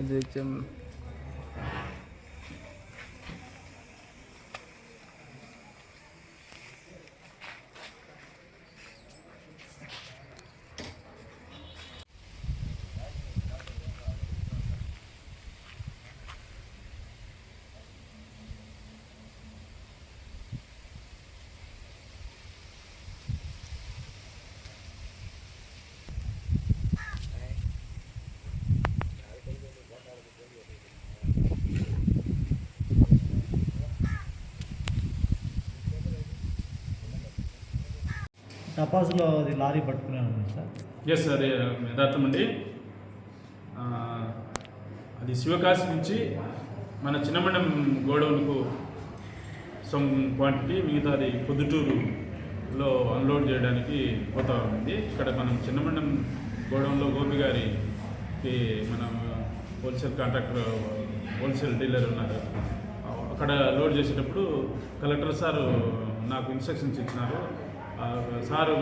ఇది టపాసులో అది లారీ పట్టుకున్నాను సార్. ఎస్ సార్ యథార్థం అండి. అది శివకాశి నుంచి మన చిన్నమండం గోడౌన్కు సమ్ క్వాంటిటీ మిగతాది పొద్దుటూరులో అన్లోడ్ చేయడానికి పోతా ఉంది. ఇక్కడ మనం చిన్నమండం గోడౌన్లో గోపి గారికి మన హోల్సేల్ కాంట్రాక్టర్ హోల్సేల్ డీలర్ ఉన్నారు. అక్కడ లోడ్ చేసేటప్పుడు కలెక్టర్ సారు నాకు ఇన్స్ట్రక్షన్స్ ఇచ్చినారు. సారు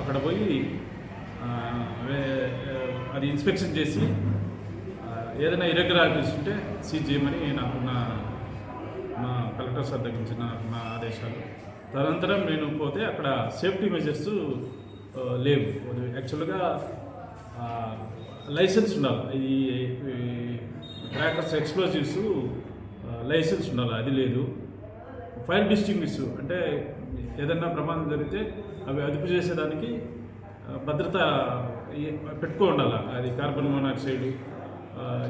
అక్కడ పోయి అది ఇన్స్పెక్షన్ చేసి ఏదైనా ఇరెగ్యులారిటీస్ ఉంటే సీజ్ చేయమని నాకున్న మా కలెక్టర్ సార్ దగ్గర నుంచి నా ఆదేశాలు. తదనంతరం నేను పోతే అక్కడ సేఫ్టీ మెజర్స్ లేవు. యాక్చువల్గా లైసెన్స్ ఉండాలి. ఈ ట్రాకర్స్ ఎక్స్ప్లోజివ్స్ లైసెన్స్ ఉండాలి. అది లేదు. ఫైర్ డిస్టింగ్విష్ అంటే ఏదన్నా ప్రమాదం జరిగితే అవి అదుపు చేసేదానికి భద్రత పెట్టుకో ఉండాలి. అది కార్బన్ మోనాక్సైడ్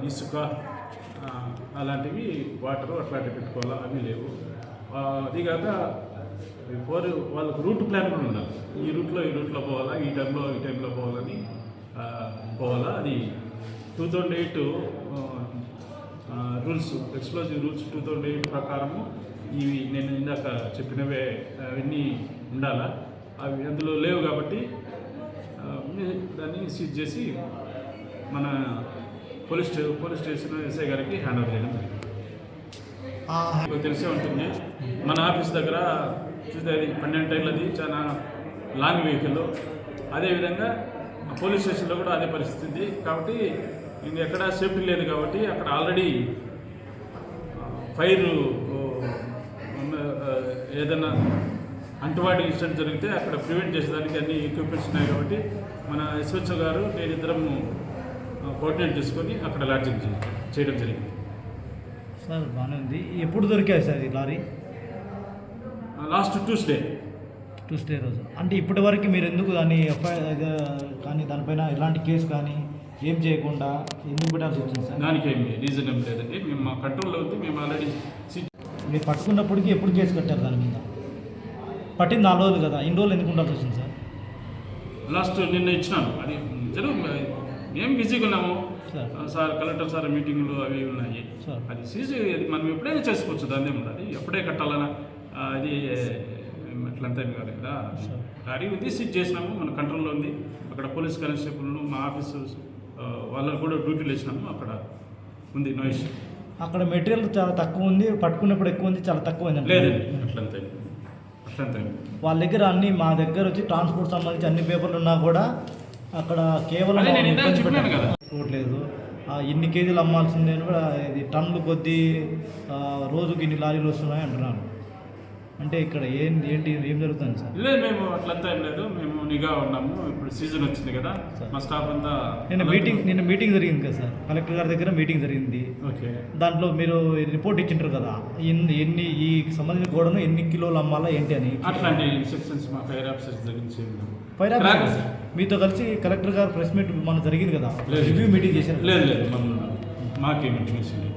ఇసుక అలాంటివి వాటర్ అట్లాంటివి పెట్టుకోవాలా? అవి లేవు. అది అదిగాక ఫోర్ వాళ్ళకు రూట్ ప్లాన్ కూడా ఉండాలి. ఈ రూట్లో ఈ రూట్లో పోవాలా ఈ టైంలో ఈ టైంలో పోవాలని పోవాలా. అది two thousand eight rules explosive rules two thousand eight ప్రకారము ఇవి నేను ఇందాక చెప్పినవే అవన్నీ ఉండాలా? అవి అందులో లేవు కాబట్టి దాన్ని సీజ్ చేసి మన పోలీస్ పోలీస్ స్టేషన్ ఎస్ఐ గారికి హ్యాండ్ ఓవర్ చేయడం జరిగింది. మీకు తెలిసే ఉంటుంది మన ఆఫీస్ దగ్గర చూస్తే అది పన్నెండు టైర్లది చాలా లాంగ్ వెహికల్ అదేవిధంగా పోలీస్ స్టేషన్లో కూడా అదే పరిస్థితి. కాబట్టి ఇంక ఎక్కడ సేఫ్టీ లేదు కాబట్టి అక్కడ ఆల్రెడీ ఫైర్ ఏదైనా అంటువాడి ఇన్సిడెంట్ జరిగితే అక్కడ ప్రివెంట్ చేసేదానికి అన్ని ఎక్విప్మెంట్స్ ఉన్నాయి కాబట్టి మన ఎస్హెచ్ఓ గారు నేను ఇద్దరము కోఆర్డినేట్ చేసుకొని అక్కడ లాడ్జింగ్ చేయడం జరిగింది. సార్ బాగానే ఉంది. ఎప్పుడు దొరికాయి సార్ ఈ లారీ? Last Tuesday. ట్యూస్డే రోజు. అంటే ఇప్పటి వరకు మీరు ఎందుకు దాన్ని ఎఫ్ఐఆర్ కానీ దానిపైన ఎలాంటి కేసు కానీ ఏం చేయకుండా ఎందుకు పెట్టాల్సి వచ్చింది సార్? దానికి ఏమి రీజన్ ఏం లేదండి. మేము మా కంట్రోల్లో ఉంది మేము ఆల్రెడీ మీరు పట్టుకున్నప్పటికీ ఎప్పుడు కేసు కట్టారు దాని మీద? పట్టింది నాలుగు రోజులు కదా ఇన్ని రోజులు ఎందుకు ఉండాల్సి వచ్చింది సార్? లాస్ట్ నిన్న ఇచ్చినాను. అది జరుగు మేము బిజీగా ఉన్నాము. సార్. సార్ కలెక్టర్ సార్ మీటింగ్లు అవి ఉన్నాయి. సార్. అది సీజీ అది మనం ఎప్పుడైనా చేసుకోవచ్చు దాన్ని ఏమి ఉండదు ఎప్పుడే కట్టాలన్నా అది అట్లంతా ఏం కాదు కదా. గాడి ఉంది సీజ్ చేసినాము మన కంట్రోల్లో ఉంది. అక్కడ పోలీస్ కానిస్టేబుల్ మా ఆఫీసు ఆ, వాళ్ళకు కూడా డ్యూటీలు ఇచ్చినాము అక్కడ ఉంది నో ఇష్యూ అక్కడ మెటీరియల్ చాలా తక్కువ ఉంది. పట్టుకున్నప్పుడు ఎక్కువ ఉంది. చాలా తక్కువ ఉంది లేదండి అట్లంతా అట్లంతా. వాళ్ళ దగ్గర అన్ని మా దగ్గర వచ్చి ట్రాన్స్పోర్ట్ సంబంధించి అన్ని పేపర్లు ఉన్నా కూడా అక్కడ కేవలం. చూడలేదు ఆ, ఇన్ని కేజీలు అమ్మాల్సిందే కూడా ఇది టన్నులు కొద్దీ రోజుకి ఇన్ని లారీలు వస్తున్నాయి అంటున్నాను అంటే ఇక్కడ ఏం ఏంటి ఏం జరుగుతుంది సార్? లేదు మేము అట్లంతా ఏం లేదు. మేము నిఘా ఉన్నాము. ఇప్పుడు సీజన్ వచ్చింది కదా. మా స్టాఫ్ అంతా నిన్న మీటింగ్ నిన్న మీటింగ్ జరిగింది కదా సార్. కలెక్టర్ గారి దగ్గర మీటింగ్ జరిగింది. ఓకే. దాంట్లో మీరు రిపోర్ట్ ఇచ్చింటారు కదా. ఎన్ని ఎన్ని ఈ సంబంధించిన గోడను ఎన్ని కిలోలు అమ్మాలా ఏంటి అని అట్లాంటి ఇన్స్ట్రక్షన్స్ మా ఫైర్ ఆఫీసర్స్ దగ్గర నుంచి. పైన Crackers. మీతో కలిసి కలెక్టర్ గారు ప్రెస్ మీట్ మన జరిగింది కదా. రివ్యూ మీటింగ్ చేశారు లేదు లేదు మమ్మల్ని మాకేం లేదు.